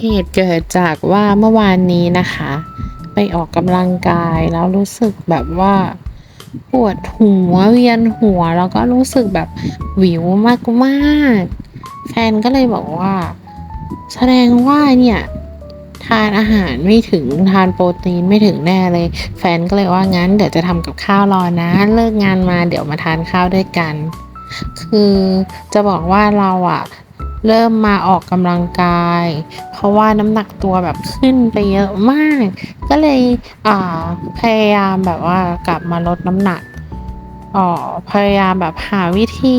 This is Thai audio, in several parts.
เหตุเกิดจากว่าเมื่อวานนี้นะคะ ไปออกกำลังกายแล้วรู้สึกแบบว่า ปวดหัวเวียนหัว แล้วก็รู้สึกแบบหวิวมากๆแฟนก็เลยบอกว่า แสดงว่าเนี่ยทานอาหารไม่ถึงทานโปรตีนไม่ถึงแน่เลย แฟนก็เลยว่างั้น เดี๋ยวจะทำกับข้าวรอนะ เลิกงานมาเดี๋ยวมาทานข้าวด้วยกัน คือจะบอกว่าเราอะ เริ่มมาออกกำลังกาย เพราะว่าน้ำหนักตัวแบบขึ้นไปเยอะมาก ก็เลยพยายามแบบว่ากลับมาลดน้ำหนักออพยายามแบบหาวิธี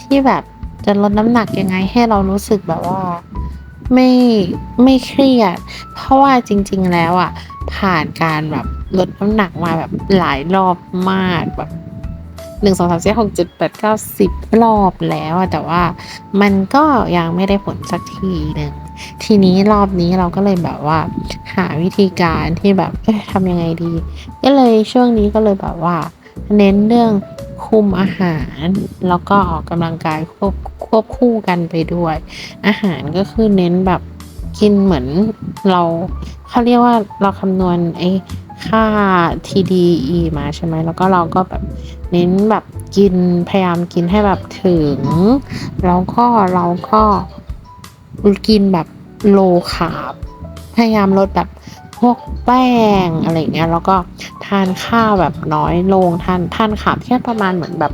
ที่แบบจะลดน้ำหนักยังไงให้เรารู้สึกแบบว่าไม่ไม่เครียด เพราะว่าจริง ๆ แล้วอะผ่านการแบบลดน้ำหนักมาแบบหลายรอบมากแบบ หนึ่งสองสามสี่หกเจ็ดแปดเก้าสิบรอบแล้วอะแต่ว่ามันก็ยังไม่ได้ผลสักทีหนึ่งทีนี้รอบนี้เราก็เลยแบบว่า หาวิธีการที่แบบเอ๊ะทำยังไงดี ก็เลยช่วงนี้ก็เลยแบบว่า เน้นเรื่องคุมอาหาร แล้วก็ออกกำลังกายควบควบคู่กันไปด้วย อาหารก็คือเน้นแบบกินเหมือนเราเขาเรียกว่าเราคำนวณไอ ค่า TDE มาใช่ไหมแล้วก็เราก็แบบเน้นแบบกินพยายามกินให้แบบถึง แล้วก็เราก็กินแบบโลคาร์บพยายามลดแบบพวกแป้งอะไรเงี้ยแล้วก็ทานข้าวแบบน้อยลงทานทานขาบแค่ประมาณเหมือนแบบ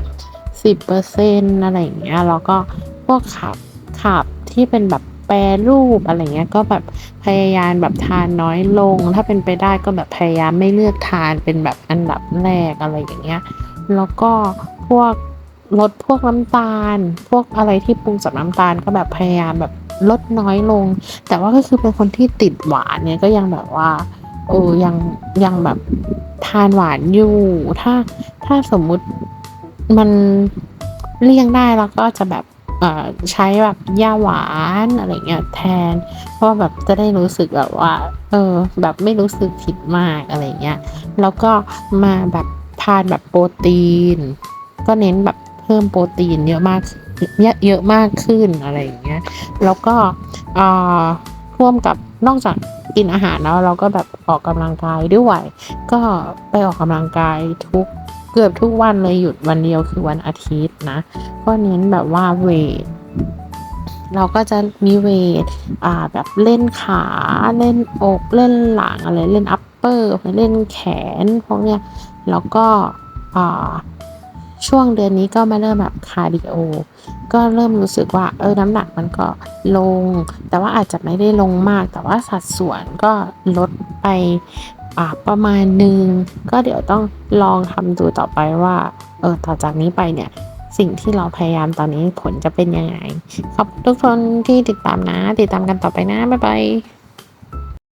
สิบเปอร์เซ็นอะไรอย่างเงี้ยแล้วก็พวกขาบขาบที่เป็นแบบ แปรรูปอะไรเงี้ยก็แบบพยายามแบบทานน้อยลง ถ้าเป็นไปได้ก็แบบพยายามไม่เลือกทานเป็นแบบอันดับแรกอะไรอย่างเงี้ย แล้วก็พวกลดพวกน้ำตาล พวกอะไรที่ปรุงจากน้ำตาลก็แบบพยายามแบบลดน้อยลง แต่ว่าก็คือเป็นคนที่ติดหวานเนี่ยก็ยังแบบว่าเออยังยังแบบทานหวานอยู่ ถ้าถ้าสมมุติมันเลี่ยงได้แล้วก็จะแบบ ใช้แบบยาหวานอะไรเงี้ยแทน เพราะว่าแบบจะได้รู้สึกแบบว่า เออ แบบไม่รู้สึกผิดมากอะไรเงี้ย แล้วก็มาแบบทานแบบโปรตีน ก็เน้นแบบเพิ่มโปรตีนเยอะมากเยอะเยอะมากขึ้นอะไรอย่างเงี้ย แล้วก็อ่อร่วมกับนอกจากกินอาหารแล้วเราก็แบบออกกำลังกายด้วย ก็ไปออกกำลังกายทุก เกือบทุกวันเลยหยุดวันเดียวคือวันอาทิตย์นะ ก็เน้นแบบว่าเวทเราก็จะมีเวทอ่าแบบเล่นขาเล่นอกเล่นหลังอะไรเล่นอัปเปอร์เล่นแขนพวกเนี้ยแล้วก็อ่าช่วงเดือนนี้ก็มาเริ่มแบบคาร์ดิโอ ก็เริ่มรู้สึกว่าเออน้ำหนักมันก็ลง แต่ว่าอาจจะไม่ได้ลงมาก แต่ว่าสัดส่วนก็ลดไป ประมาณหนึ่งก็เดี๋ยวต้องลองทำดูต่อไปว่าเออต่อจากนี้ไปเนี่ยสิ่งที่เราพยายามตอนนี้ผลจะเป็นยังไงขอบคุณทุกคนที่ติดตามนะ ติดตามกันต่อไปนะ บ๊ายบาย